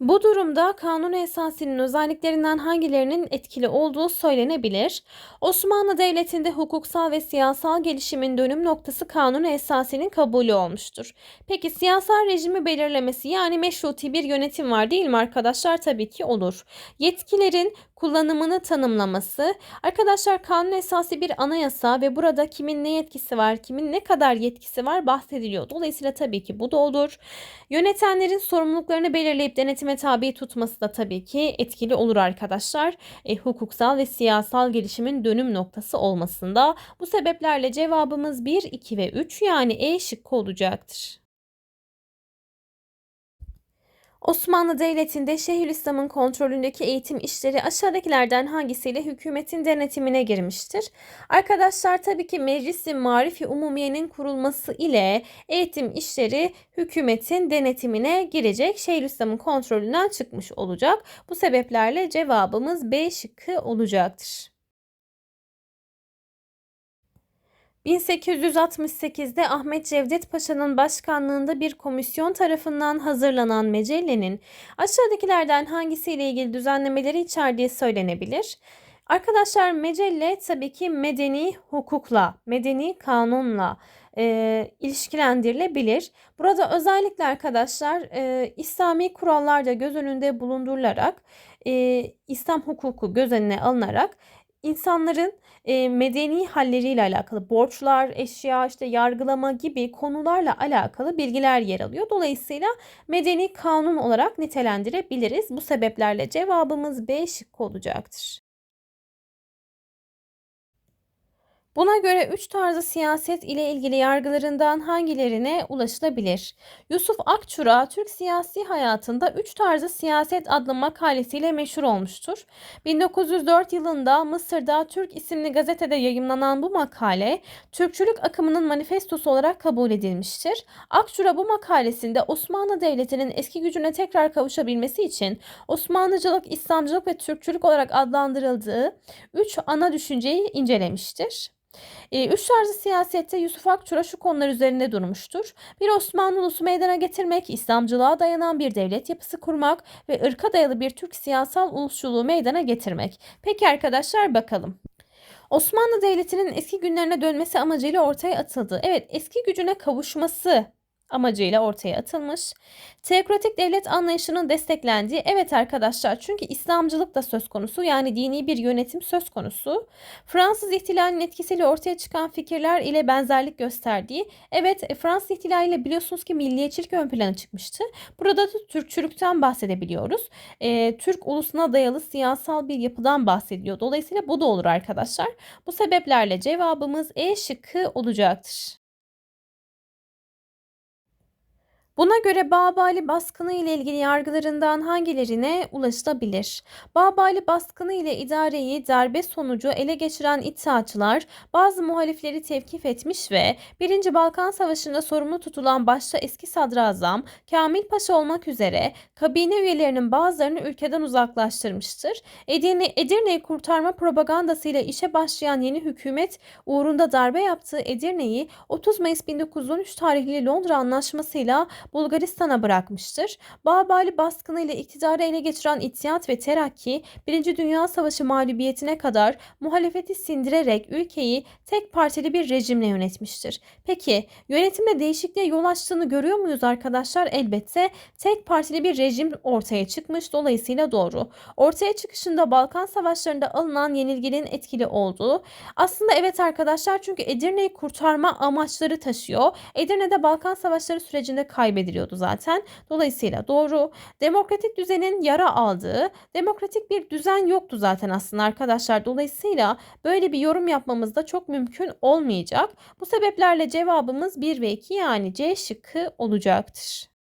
Bu durumda kanun esasının özelliklerinden hangilerinin etkili olduğu söylenebilir. Osmanlı Devleti'nde hukuksal ve siyasal gelişimin dönüm noktası kanun esasının kabulü olmuştur. Peki siyasal rejimi belirlemesi yani meşruti bir yönetim var değil mi arkadaşlar? Tabii ki olur. Yetkilerin kullanımını tanımlaması. Arkadaşlar kanun esası bir anayasa ve burada kimin ne yetkisi var, kimin ne kadar yetkisi var bahsediliyor. Dolayısıyla tabii ki bu da olur. Yönetenlerin sorumluluklarını belirleyip denetime tabi tutması da tabii ki etkili olur arkadaşlar. E, hukuksal ve siyasal gelişimin dönüm noktası olmasında. Bu sebeplerle cevabımız 1, 2 ve 3 yani E şıkkı olacaktır. Osmanlı Devleti'nde Şeyhülislam'ın kontrolündeki eğitim işleri aşağıdakilerden hangisiyle hükümetin denetimine girmiştir? Arkadaşlar tabii ki Meclis-i Marifi Umumiye'nin kurulması ile eğitim işleri hükümetin denetimine girecek. Şeyhülislam'ın kontrolünden çıkmış olacak. Bu sebeplerle cevabımız B şıkkı olacaktır. 1868'de Ahmet Cevdet Paşa'nın başkanlığında bir komisyon tarafından hazırlanan mecellenin aşağıdakilerden hangisiyle ilgili düzenlemeleri içerdiği söylenebilir. Arkadaşlar mecelle tabii ki medeni hukukla, medeni kanunla e, ilişkilendirilebilir. Burada özellikle arkadaşlar e, İslami kurallar da göz önünde bulundurularak, e, İslam hukuku göz önüne alınarak insanların e, medeni halleriyle alakalı borçlar, eşya, işte yargılama gibi konularla alakalı bilgiler yer alıyor. Dolayısıyla medeni kanun olarak nitelendirebiliriz. Bu sebeplerle cevabımız B şıkkı olacaktır. Buna göre üç tarzı siyaset ile ilgili yargılarından hangilerine ulaşılabilir? Yusuf Akçura Türk siyasi hayatında üç tarzı siyaset adlı makalesiyle meşhur olmuştur. 1904 yılında Mısır'da Türk isimli gazetede yayımlanan bu makale Türkçülük akımının manifestosu olarak kabul edilmiştir. Akçura bu makalesinde Osmanlı Devleti'nin eski gücüne tekrar kavuşabilmesi için Osmanlıcılık, İslamcılık ve Türkçülük olarak adlandırıldığı üç ana düşünceyi incelemiştir. E, üç tarzı siyasette Yusuf Akçura şu konular üzerinde durmuştur. Bir Osmanlı ulusu meydana getirmek, İslamcılığa dayanan bir devlet yapısı kurmak ve ırka dayalı bir Türk siyasal ulusçuluğu meydana getirmek. Peki arkadaşlar bakalım. Osmanlı Devleti'nin eski günlerine dönmesi amacıyla ortaya atıldı. Evet eski gücüne kavuşması amacıyla ortaya atılmış. Teokratik devlet anlayışının desteklendiği evet arkadaşlar çünkü İslamcılık da söz konusu yani dini bir yönetim söz konusu. Fransız ihtilalinin etkisiyle ortaya çıkan fikirler ile benzerlik gösterdiği evet e, Fransız ihtilaliyle biliyorsunuz ki milliyetçilik ön plana çıkmıştı. Burada da Türkçülükten bahsedebiliyoruz. E, Türk ulusuna dayalı siyasal bir yapıdan bahsediyor. Dolayısıyla bu da olur arkadaşlar. Bu sebeplerle cevabımız E şıkkı olacaktır. Buna göre Babali baskını ile ilgili yargılarından hangilerine ulaşılabilir? Babali baskını ile idareyi darbe sonucu ele geçiren İttihatçılar bazı muhalifleri tevkif etmiş ve 1. Balkan Savaşı'nda sorumlu tutulan başta eski sadrazam Kamil Paşa olmak üzere kabine üyelerinin bazılarını ülkeden uzaklaştırmıştır. Edirne, Edirne'yi kurtarma propagandasıyla işe başlayan yeni hükümet uğrunda darbe yaptığı Edirne'yi 30 Mayıs 1913 tarihli Londra Anlaşması'yla Bulgaristan'a bırakmıştır. Babali baskını ile iktidarı ele geçiren İttihat ve Terakki 1. Dünya Savaşı mağlubiyetine kadar muhalefeti sindirerek ülkeyi tek partili bir rejimle yönetmiştir. Peki yönetimde değişikliğe yol açtığını görüyor muyuz arkadaşlar? Elbette tek partili bir rejim ortaya çıkmış. Dolayısıyla doğru. Ortaya çıkışında Balkan Savaşları'nda alınan yenilginin etkili olduğu. Aslında evet arkadaşlar çünkü Edirne'yi kurtarma amaçları taşıyor. Edirne'de Balkan Savaşları sürecinde kaybedildi kaybediliyordu zaten. Dolayısıyla doğru. Demokratik düzenin yara aldığı, demokratik bir düzen yoktu zaten aslında arkadaşlar. Dolayısıyla böyle bir yorum yapmamız da çok mümkün olmayacak. Bu sebeplerle cevabımız 1 ve 2 yani C şıkkı olacaktır.